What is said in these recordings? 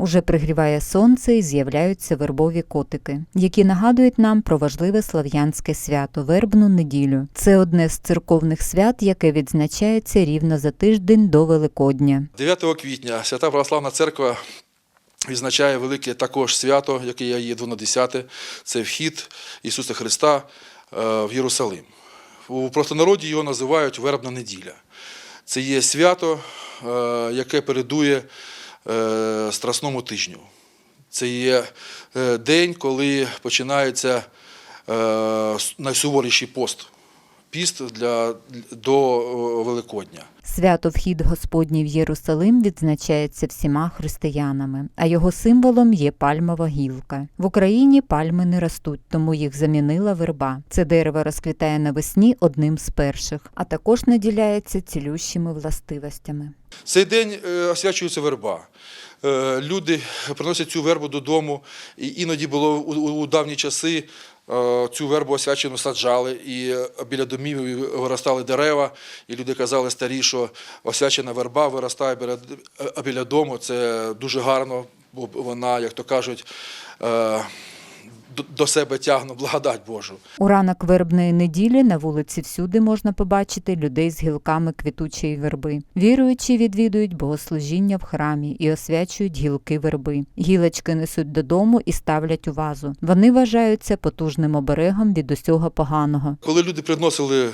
Уже пригріває сонце і з'являються вербові котики, які нагадують нам про важливе слав'янське свято вербну неділю. Це одне з церковних свят, яке відзначається рівно за тиждень до Великодня. 9 квітня Свята Православна Церква відзначає велике також свято, яке є її 12 це вхід Ісуса Христа е, в Єрусалим. У простонароді його називають Вербна неділя. Це є свято, е, яке передує Страсному тижню. Це є е, день, коли починається е, найсуворіший пост. Піст для, до е, Великодня. Свято Вхід Господній в Єрусалим відзначається всіма християнами, а його символом є пальмова гілка. В Україні пальми не ростуть, тому їх замінила верба. Це дерево розквітає навесні одним з перших, а також наділяється цілющими властивостями. Цей день е, освячується верба. Е, Люди приносять цю вербу додому. І іноді було у, давні часи цю вербу освячену саджали, і е, біля домів виростали дерева, і люди казали старі, що освячена верба виростає біля, е, дому. Це дуже гарно, бо вона, як то кажуть, е, до- себе тягне благодать Божу. У ранок вербної неділі на вулиці всюди можна побачити людей з гілками квітучої верби. Віруючі відвідують богослужіння в храмі і освячують гілки верби. Гілочки несуть додому і ставлять у вазу. Вони вважаються потужним оберегом від усього поганого. Коли люди приносили е,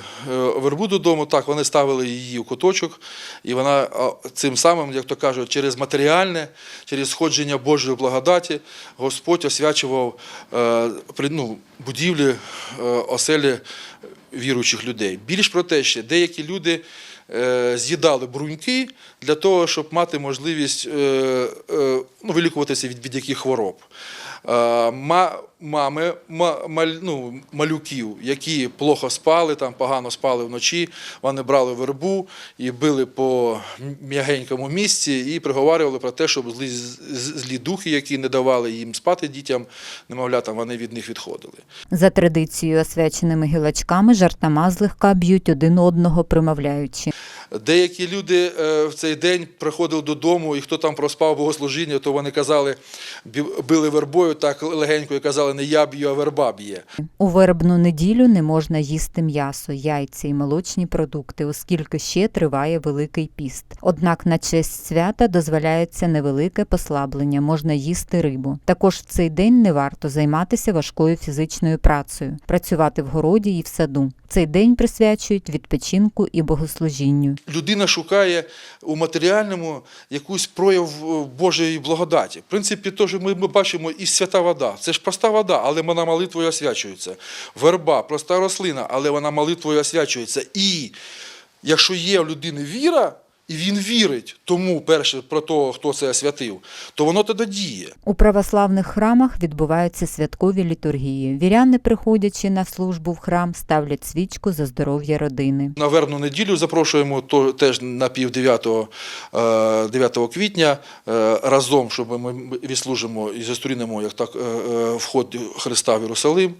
вербу додому, так вони ставили її у куточок, і вона цим самим, як то кажуть, через матеріальне, через сходження Божої благодаті, Господь освячував е, ну, будівлі, е, оселі віруючих людей. Більш про те, ще деякі люди е, з'їдали бруньки для того, щоб мати можливість е, е, ну, вилікуватися від, від яких хвороб. Ма- Мами ма- ну, малюків, які плохо спали, там погано спали вночі, вони брали вербу і били по м'ягенькому місці і приговарювали про те, щоб злі, злі духи, які не давали їм спати дітям, немовлятам, вони від них відходили. За традицією освяченими гілочками жартома злегка б'ють один одного, примовляючи. Деякі люди е, в цей день приходили додому, і хто там проспав богослужіння, то вони казали, били вербою так легенько і казали, не я б'ю, а верба б'є. У вербну неділю не можна їсти м'ясо, яйця і молочні продукти, оскільки ще триває Великий піст. Однак на честь свята дозволяється невелике послаблення, можна їсти рибу. Також в цей день не варто займатися важкою фізичною працею, працювати в городі і в саду. Цей день присвячують відпочинку і богослужінню. Людина шукає у матеріальному якусь прояв е, Божої благодаті. В принципі, теж ми, ми бачимо і свята вода. Це ж проста вода, але вона молитвою освячується. Верба, проста рослина, але вона молитвою освячується. І якщо є в людини віра, і він вірить тому, перше, про того, хто це освятив, то воно тоді діє. У православних храмах відбуваються святкові літургії. Віряни, приходячи на службу в храм, ставлять свічку за здоров'я родини. На вербну неділю запрошуємо то, теж на пів 9, е, 9 квітня е, разом, щоб ми відслужимо і зустрінемо як так е, вход Христа в Єрусалим,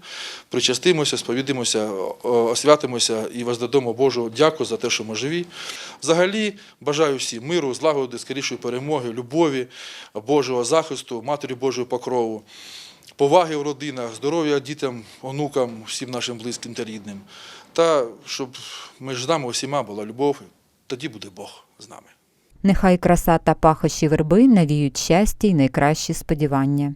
причастимося, сповідимося, освятимося і воздадимо Божу дяку за те, що ми живі. Взагалі бажаю всім миру, злагоди, скорішої перемоги, любові, Божого захисту, Матері Божої покрову. Поваги в родинах, здоров'я дітям, онукам, всім нашим близьким та рідним. Та щоб між нами усіма була любов, тоді буде Бог з нами. Нехай краса та пахощі верби навіють щастя й найкращі сподівання.